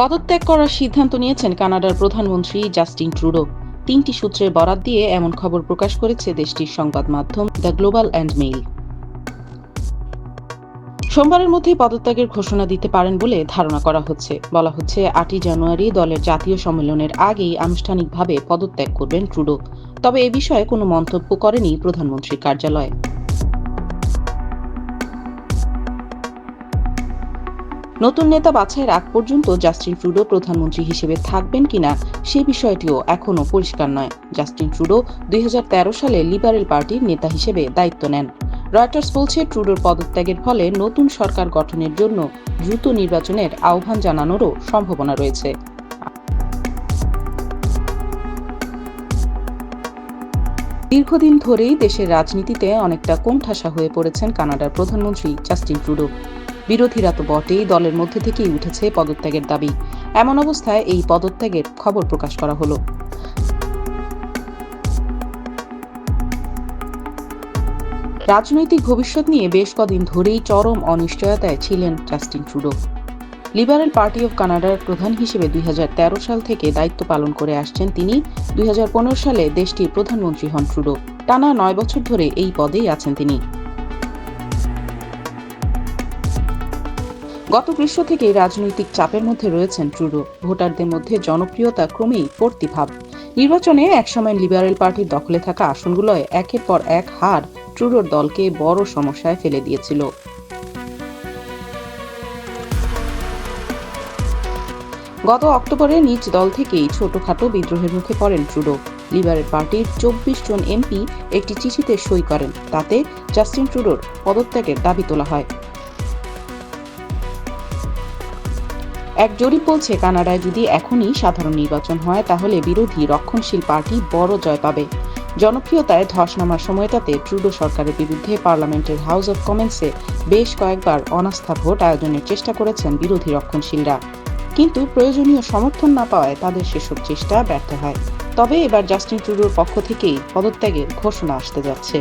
পদত্যাগ করার সিদ্ধান্ত নিয়েছেন কানাডার প্রধানমন্ত্রী জাস্টিন ট্রুডো। তিনটি সূত্রের বরাত দিয়ে এমন খবর প্রকাশ করেছে দেশটির সংবাদ মাধ্যম দ্য গ্লোবাল অ্যান্ড মেইল। সোমবারের মধ্যেই পদত্যাগের ঘোষণা দিতে পারেন বলে ধারণা করা হচ্ছে। বলা হচ্ছে, আটই জানুয়ারি দলের জাতীয় সম্মেলনের আগেই আনুষ্ঠানিকভাবে পদত্যাগ করবেন ট্রুডো। তবে এ বিষয়ে কোনো মন্তব্য করেনি প্রধানমন্ত্রীর কার্যালয়। নতুন নেতা বাছাইয়ের আগ পর্যন্ত জাস্টিন ট্রুডো প্রধানমন্ত্রী হিসেবে থাকবেন কিনা সে বিষয়টিও এখনও পরিষ্কার নয়। জাস্টিন ট্রুডো দুই হাজার তেরো সালে লিবারেল পার্টির নেতা হিসেবে দায়িত্ব নেন। রয়টার্স বলছে, ট্রুডোর পদত্যাগের ফলে নতুন সরকার গঠনের জন্য দ্রুত নির্বাচনের আহ্বান জানানোরও সম্ভাবনা রয়েছে। দীর্ঘদিন ধরেই দেশের রাজনীতিতে অনেকটা কোণঠাসা হয়ে পড়েছেন কানাডার প্রধানমন্ত্রী জাস্টিন ট্রুডো। বিরোধীরা তো বটেই, দলের মধ্যে থেকেই উঠেছে পদত্যাগের দাবি। এমন অবস্থায় এই পদত্যাগের খবর প্রকাশ করা হলো। রাজনৈতিক ভবিষ্যৎ নিয়ে বেশ কদিন ধরেই চরম অনিশ্চয়তায় ছিলেন Justin Trudeau. Liberal Party of কানাডার প্রধান হিসেবে দুই হাজার তেরো সাল থেকে দায়িত্ব পালন করে আসছেন তিনি। দুই হাজার পনেরো সালে দেশটির প্রধানমন্ত্রী হন ট্রুডো। টানা নয় বছর ধরে এই পদেই আছেন তিনি। গত গ্রীষ্ম থেকেই রাজনৈতিক চাপের মধ্যে রয়েছেন ট্রুডো। ভোটারদের মধ্যে জনপ্রিয়তা ক্রমেই পড়তি ভাব। নির্বাচনে একসময় লিবারেল পার্টির দখলে থাকা আসনগুলোয় একের পর এক হার ট্রুডোর দলকে বড় সমস্যায় ফেলে দিয়েছিল। গত অক্টোবরে নিজ দল থেকেই ছোটখাটো বিদ্রোহের মুখে পড়েন ট্রুডো। লিবারেল পার্টির চব্বিশ জন এমপি একটি চিঠিতে সই করেন, তাতে জাস্টিন ট্রুডোর পদত্যাগের দাবি তোলা হয়। এক জরিপ বলছে, কানাডায় যদি এখনই সাধারণ নির্বাচন হয়, তাহলে বিরোধী রক্ষণশীল পার্টি বড় জয় পাবে। জনপ্রিয়তায় ধস নামার সময়টাতে ট্রুডো সরকারের বিরুদ্ধে পার্লামেন্টের হাউস অব কমন্সে বেশ কয়েকবার অনাস্থা ভোট আয়োজনের চেষ্টা করেছেন বিরোধী রক্ষণশীলরা। কিন্তু প্রয়োজনীয় সমর্থন না পাওয়ায় তাদের সেসব চেষ্টা ব্যর্থ হয়। তবে এবার জাস্টিন ট্রুডোর পক্ষ থেকেই পদত্যাগের ঘোষণা আসতে যাচ্ছে।